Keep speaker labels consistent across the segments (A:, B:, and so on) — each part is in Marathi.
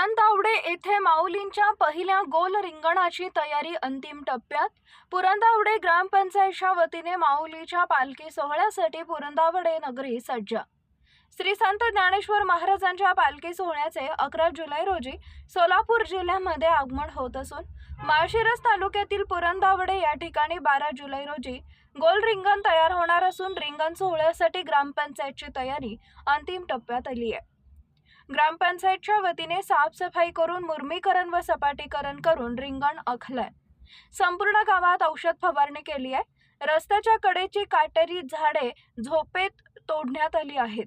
A: पुरंदावडे येथे माऊलींच्या पहिल्या गोल रिंगणाची तयारी अंतिम टप्प्यात. पुरंदावडे ग्रामपंचायतच्या वतीने माऊलीच्या पालखी सोहळ्यासाठी पुरंदावडे नगरी सज्ज. श्री संत ज्ञानेश्वर महाराजांच्या पालखी सोहळ्याचे अकरा जुलै रोजी सोलापूर जिल्ह्यामध्ये आगमन होत असून माळशिरस तालुक्यातील पुरंदावडे या ठिकाणी बारा जुलै रोजी गोल रिंगण तयार होणार असून रिंगण सोहळ्यासाठी ग्रामपंचायतची तयारी अंतिम टप्प्यात आली आहे. ग्रामपंचायतच्या वतीने साफसफाई करून मुर्मीकरण व सपाटीकरण करून रिंगण आखलंय. संपूर्ण गावात औषध फवारणी केली आहे. रस्त्याच्या कडेची काटेरी झाडे झोपेत तोडण्यात आली आहेत.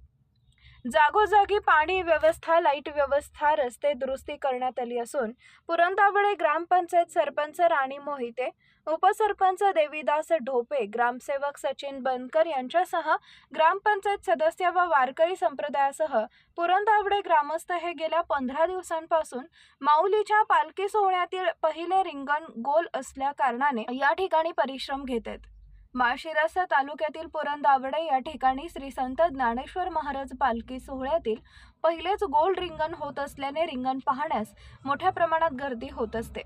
A: जागोजागी पाणी व्यवस्था लाइट व्यवस्था रस्ते दुरुस्ती करण्यात आली असून पुरंदावळे ग्रामपंचायत सरपंच राणी मोहिते उपसरपंच देवीदास ढोपे ग्रामसेवक सचिन बनकर यांच्यासह ग्रामपंचायत सदस्य व वारकरी संप्रदायासह पुरंदावडे ग्रामस्थ हे गेल्या पंधरा दिवसांपासून माऊलीच्या पालखी सोहळ्यातील पहिले रिंगण गोल असल्या कारणाने या ठिकाणी परिश्रम घेत आहेत. माळशिरसा तालुक्यातील पुरंदावडे या ठिकाणी श्री संत ज्ञानेश्वर महाराज पालखी सोहळ्यातील पहिलेच गोल रिंगण होत असल्याने रिंगण पाहण्यास मोठ्या प्रमाणात गर्दी होत असते.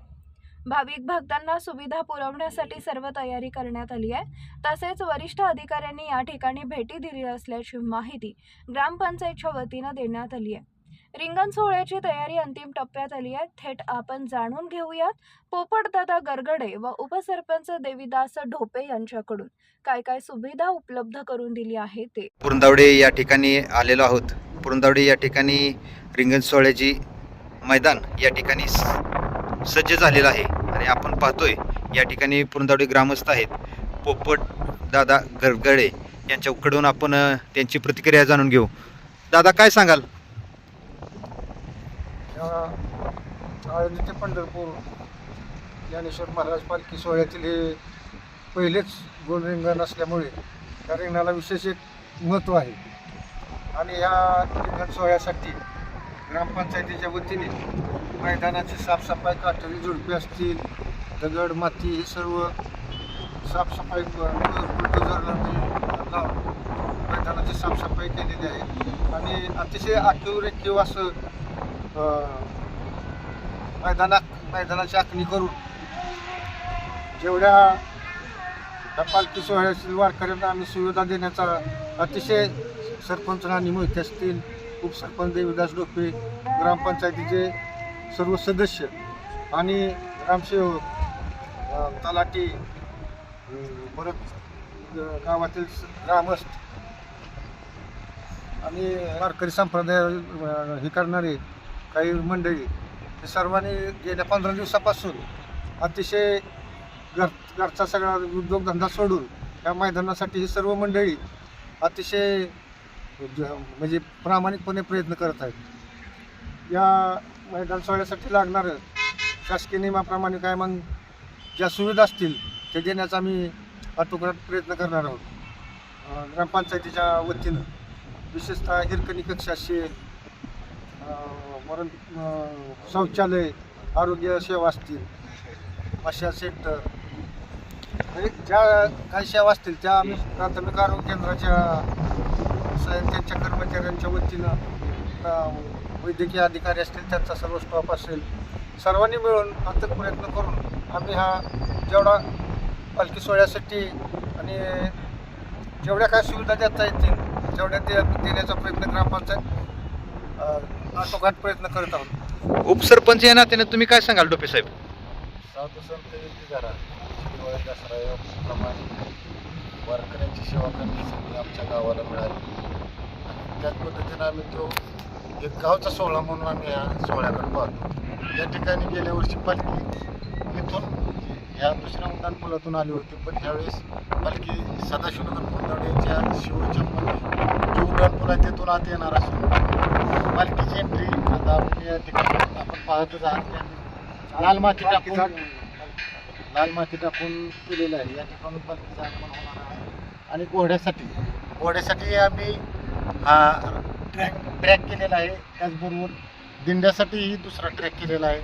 A: भाविक भक्तांना सुविधा पुरवण्यासाठी सर्व तयारी करण्यात आली आहे. तसेच वरिष्ठ अधिकाऱ्यांनी या ठिकाणी भेटी दिली असल्याची माहिती ग्रामपंचायतच्या वतीनं देण्यात आली आहे. रिंगण सोहळ्याची तयारी अंतिम टप्प्यात आली आहे. थेट आपण जाणून घेऊयात पोपटदादा गरगडे व उपसरपंच देवीदास ढोपे यांच्याकडून काय काय सुविधा उपलब्ध करून दिली आहे ते.
B: पुरंदावडे या ठिकाणी आलेलो आहोत. पुरंदावडे या ठिकाणी रिंगण सोहळ्याची मैदान या ठिकाणी सज्ज झालेलं आहे. आणि आपण पाहतोय या ठिकाणी पुरंदावडे ग्रामस्थ आहेत पोपट दादा गरगडे यांच्याकडून आपण त्यांची प्रतिक्रिया जाणून घेऊ. दादा काय सांगाल?
C: आळंदी ते पंढरपूर. ज्ञानेश्वर महाराज पालखी सोहळ्यातील हे पहिलेच गोल रिंगण असल्यामुळे या रिंगणाला विशेष एक महत्त्व आहे. आणि या रिंगण सोहळ्यासाठी ग्रामपंचायतीच्या वतीने मैदानाची साफसफाई काटेरी झुडपे असतील दगड माती हे सर्व साफसफाई मैदानाची साफसफाई केलेली आहे. आणि अतिशय आखीव रेखीव असं मैदानात मैदानाची आखणी करून जेवढ्या त्या पालखी सोहळ्यातील वारकऱ्यांना आम्ही सुविधा देण्याचा अतिशय सरपंच राणी मोहिते असतील उपसरपंच देवीदास डोपे ग्रामपंचायतीचे सर्व सदस्य आणि ग्रामसेवक तलाठी परत गावातील ग्रामस्थ आणि वारकरी संप्रदाय हे करणारे काही मंडळी हे सर्वांनी गेल्या पंधरा दिवसापासून अतिशय घर घरचा सगळा उद्योगधंदा सोडून या मैदानासाठी ही सर्व मंडळी अतिशय ज- म्हणजे प्रामाणिकपणे प्रयत्न करत आहेत. या मैदान सोहळ्यासाठी लागणारं शासकीय नियमाप्रमाणे काय मग ज्या सुविधा असतील ते देण्याचा आम्ही अटोकरात प्रयत्न करणार आहोत. ग्रामपंचायतीच्या वतीनं विशेषतः हिरकणी कक्ष असेल मरण शौचालय आरोग्य सेवा असतील अशा सेंटर म्हणजे ज्या काही सेवा असतील त्या आम्ही प्राथमिक आरोग्य केंद्राच्या त्यांच्या कर्मचाऱ्यांच्या वतीनं वैद्यकीय अधिकारी असतील त्यांचा सर्व स्टॉप असेल सर्वांनी मिळून अथक प्रयत्न करून आम्ही हा जेवढा पालखी सोहळ्यासाठी आणि जेवढ्या काय सुविधा देता येतील तेवढ्या ते देण्याचा प्रयत्न ग्रामपंचायत आटोकाट प्रयत्न करत आहोत.
B: उपसरपंच या नात्याने तुम्ही काय सांगाल डोपे साहेब?
D: साधू संत दिवाळी दसरा याप्रमाणे वारकऱ्यांची सेवा करण्याची संधी आमच्या गावाला मिळाली. आणि त्याच पद्धतीनं आम्ही तो एक गावचा सोहळा म्हणून आम्ही या सोहळ्याकडे पाहतो. या ठिकाणी गेल्या वर्षी पालखी इथून ह्या दुसऱ्या उड्डाण पुलातून आली होती पण ह्यावेळेस पालखी सदाशिवनगर पुरंदवड्याच्या शिवच्या मध्ये जो उड्डाण पूल आहे तिथून आत येणार असून पालखीची एंट्री आता आपण या ठिकाणी आपण पाहतच आहात की लाल माती टाकून लाल माती टाकून केलेलं आहे. या ठिकाणी पालखीचं आगमन होणार आहे. आणि घोड्यासाठी घोड्यासाठी आम्ही हा ट्रॅक ट्रॅक केलेला आहे. त्याचबरोबर दिंड्यासाठीही दुसरा ट्रॅक केलेला आहे.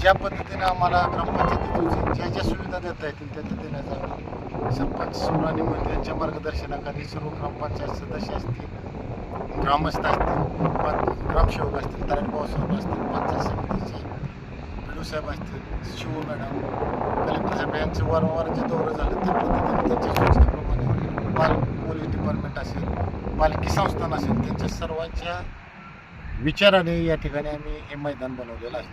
D: ज्या पद्धतीने आम्हाला ग्रामपंचायतीतून ज्या ज्या सुविधा देता येतील त्या देण्याचा आम्ही सरपंच सोनानी मोहिते यांच्या मार्गदर्शनाखाली सर्व ग्रामपंचायत सदस्य असतील ग्रामस्थ असतील ग्रामसेवक असतील तलाठी भाऊसाहेब असतील पंचायत समिती साहेब असतील शिव मॅडम कलेक्टर साहेब यांचे वारंवार जे दौरे झाले त्या पद्धतीने त्यांच्या सूचनेप्रमाणे बाल पोलीस डिपार्टमेंट असेल पालखी संस्थान असेल त्यांच्या सर्वांच्या विचाराने या ठिकाणी आम्ही हे मैदान बनवलेलं आहे.